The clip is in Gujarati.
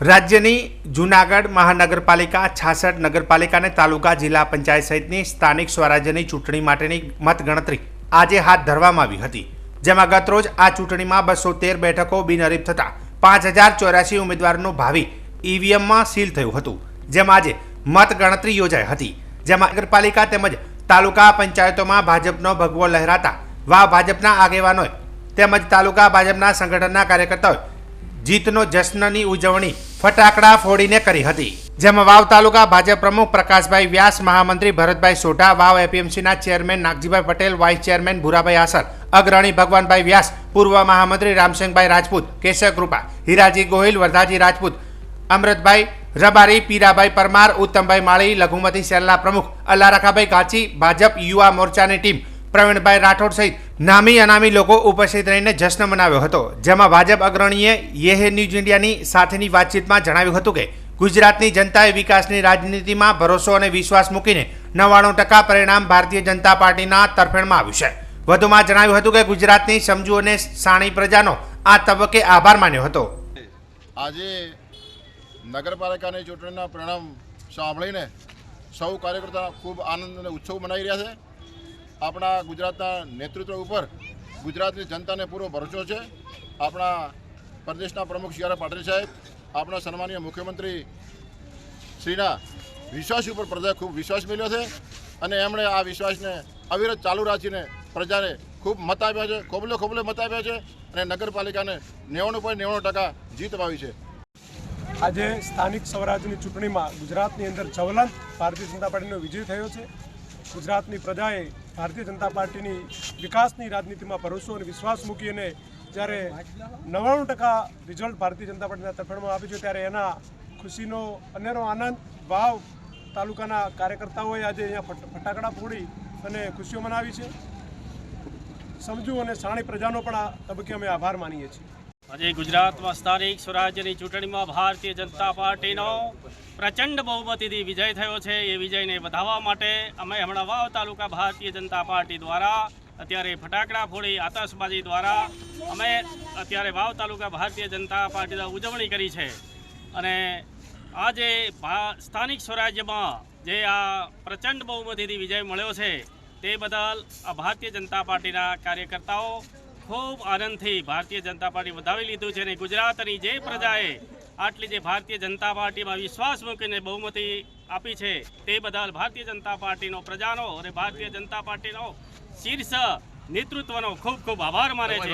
રાજ્યની જૂનાગઢ મહાનગરપાલિકા, છાસઠ નગરપાલિકા અને તાલુકા જિલ્લા પંચાયત સહિતની સ્થાનિક સ્વરાજ્યની ચૂંટણી માટેની મતગણતરી આજે હાથ ધરવામાં આવી હતી, જેમાં ગતરોજ આ ચૂંટણીમાં બસો તેર બેઠકો બિનહરીફ થતાં પાંચ હજાર ચોર્યાસી ઉમેદવારનું ભાવિ ઈવીએમમાં સીલ થયું હતું, જેમાં આજે મતગણતરી યોજાઈ હતી, જેમાં નગરપાલિકા તેમજ તાલુકા પંચાયતોમાં ભાજપનો ભગવો લહેરાતા, વા ભાજપના આગેવાનોએ તેમજ તાલુકા ભાજપના સંગઠનના કાર્યકર્તાઓએ જીતનો જશ્નની ઉજવણી ફટાકડા ફોડીને કરી હતી. જેમાં વાવ તાલુકા ભાજપ પ્રમુખ પ્રકાશભાઈ વ્યાસ, મહામંત્રી Bharatbhai Sodha, Vav એપીએમસીના chairman Nagjibhai Patel, vice chairman Bhurabhai Asar, અગ્રણી ભગવાનભાઈ વ્યાસ, પૂર્વ મહામંત્રી રામસિંહભાઈ રાજપૂત, કેશવ કૃપા, હીરાજી ગોહિલ, વરધાજી રાજપૂત, અમૃતભાઈ રબારી, પીરાભાઈ પરમાર, ઉત્તમભાઈ માળી, લઘુમતી સેલના પ્રમુખ અલ્લારખાભાઈ ગાચી ભાજપ યુવા મોરચાની ટીમ પ્રવીણભાઈ રાઠોડ સહિત નામી અનામી લોકો ઉપસ્થિત રહીને જશ્ન મનાવ્યો હતો. જેમાં ભાજપ અગ્રણીએ યેહ ન્યૂઝ ઇન્ડિયાની સાથેની વાતચીતમાં જણાવ્યું હતું કે, ગુજરાતની જનતાએ વિકાસની રાજનીતિમાં ભરોસો અને વિશ્વાસ મૂકીને નવ્વાણું ટકા પરિણામ ભારતીય જનતા પાર્ટીના તરફેણમાં આવ્યું છે. વધુમાં જણાવ્યું હતું કે, ગુજરાતની સમજુ અને સાણી પ્રજાનો આ તબક્કે આભાર માન્યો હતો. આજે નગરપાલિકાની ચૂંટણીના પરિણામ સાંભળીને સૌ કાર્યકર્તા ખૂબ આનંદ અને ઉત્સવ મનાવી રહ્યા છે. આપણા ગુજરાતના નેતૃત્વ ઉપર ગુજરાતની જનતાને પૂરો ભરોસો છે. આપણા પ્રદેશના પ્રમુખ શિયારા પાટીલ સાહેબ, આપણા સન્માનીય મુખ્યમંત્રી શ્રીના વિશ્વાસ ઉપર પ્રજાએ ખૂબ વિશ્વાસ મેળવ્યો છે અને એમણે આ વિશ્વાસને અવિરત ચાલુ રાખીને પ્રજાને ખૂબ મત આપ્યા છે, ખોબલે ખોબલે મત આપ્યા છે અને નગરપાલિકાને નેવાણું પોઈન્ટ નેવાણું ટકા જીત અપાવી છે. આજે સ્થાનિક સ્વરાજ્યની ચૂંટણીમાં ગુજરાતની અંદર જ્વલંત ભારતીય જનતા પાર્ટીનો વિજય થયો છે. ગુજરાતની પ્રજાએ ભારતીય જનતા પાર્ટીની વિકાસની રાજનીતિમાં ભરોસો અને વિશ્વાસ મૂકી અને જ્યારે નવ્વાણું ટકા રિઝલ્ટ ભારતીય જનતા પાર્ટીના તરફેણમાં આપ્યું છે, ત્યારે એના ખુશીનો અનેરો આનંદ ભાવ તાલુકાના કાર્યકર્તાઓએ આજે અહીંયા ફટાકડા ફોડી અને ખુશીઓ મનાવી છે. સમજુ અને સાણી પ્રજાનો પણ આ તબક્કે અમે આભાર માનીએ છીએ. આજે ગુજરાતમાં સ્થાનિક સ્વરાજ્યની ચૂંટણીમાં ભારતીય જનતા પાર્ટીનો પ્રચંડ બહુમતીથી વિજય થયો છે. એ વિજયને વધાવવા માટે અમે હમણાં વાવ તાલુકા ભારતીય જનતા પાર્ટી દ્વારા અત્યારે ફટાકડા ફોડી આતશબાજી દ્વારા અમે અત્યારે વાવ તાલુકા ભારતીય જનતા પાર્ટીના ઉજવણી કરી છે. અને આજે સ્થાનિક સ્વરાજ્યમાં જે આ પ્રચંડ બહુમતીથી વિજય મળ્યો છે, તે બદલ આ ભારતીય જનતા પાર્ટીના કાર્યકર્તાઓ ખૂબ આનંદથી ભારતીય જનતા પાર્ટી વધાવી લીધું છે અને ગુજરાતની જે પ્રજાએ આટલી જે ભારતીય જનતા પાર્ટીમાં વિશ્વાસ મૂકીને બહુમતી આપી છે, તે બદલ ભારતીય જનતા પાર્ટીનો પ્રજાનો અને ભારતીય જનતા પાર્ટીનો શીર્ષ નેતૃત્વનો ખૂબ ખૂબ આભાર માને છે.